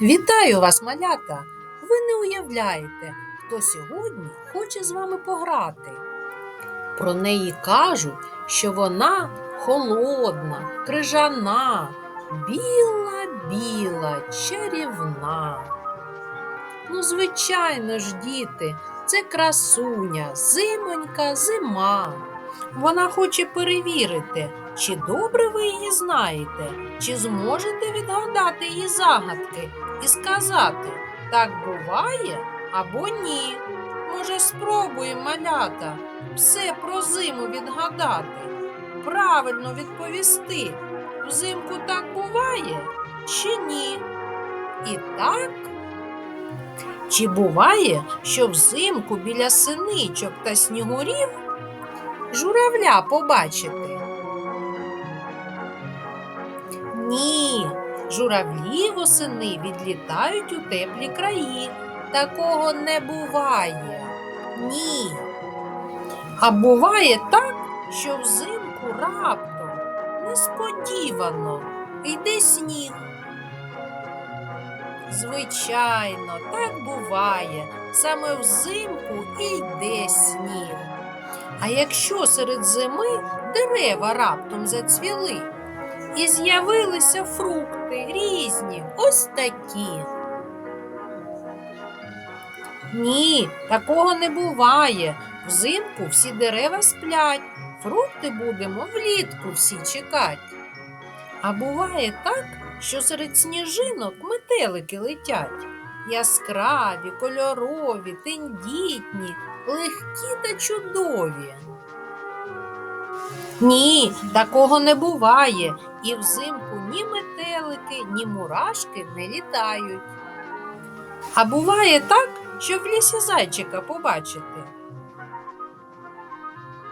Вітаю вас, малята! Ви не уявляєте, хто сьогодні хоче з вами пограти. Про неї кажуть, що вона холодна, крижана, біла-біла, чарівна. Ну, звичайно ж, діти, це красуня, зимонька зима. Вона хоче перевірити, чи добре ви її знаєте, чи зможете відгадати її загадки і сказати, так буває або ні. Може, спробуємо малята все про зиму відгадати, правильно відповісти, взимку так буває чи ні? І так. Чи буває, що взимку біля синичок та снігурів журавля побачити? Ні, журавлі восени відлітають у теплі краї. Такого не буває. Ні. А буває так, що взимку раптом несподівано йде сніг. Звичайно, так буває. Саме взимку і йде сніг. А якщо серед зими дерева раптом зацвіли і з'явилися фрукти різні, ось такі. Ні, такого не буває. Взимку всі дерева сплять, фрукти будемо влітку всі чекати. А буває так, що серед сніжинок метелики летять. Яскраві, кольорові, тендітні, легкі та чудові. Ні, такого не буває, і взимку ні метелики, ні мурашки не літають. А буває так, що в лісі зайчика побачити.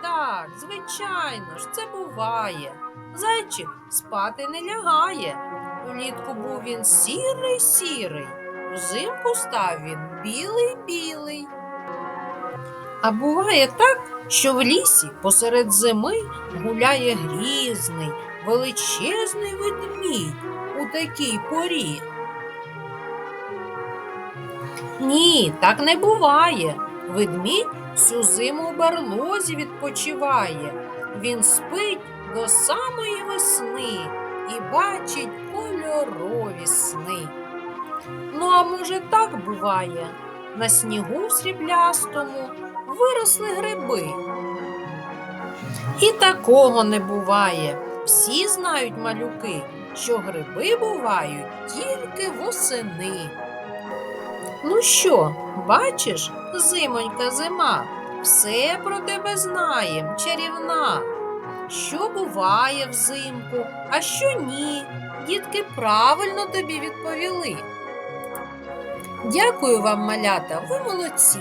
Так, звичайно ж, це буває. Зайчик спати не лягає. Влітку був він сірий сірий, взимку став він білий білий. А буває так, що в лісі посеред зими гуляє грізний, величезний ведмідь у такій порі. Ні, так не буває. Ведмідь всю зиму у барлозі відпочиває. Він спить до самої весни і бачить кольорові сни. Ну, а може, так буває? На снігу сріблястому виросли гриби. І такого не буває. Всі знають малюки, що гриби бувають тільки восени. Ну що, бачиш, зимонька зима, все про тебе знаєм, чарівна. Що буває взимку, а що ні, дітки правильно тобі відповіли. Дякую вам, малята, ви молодці.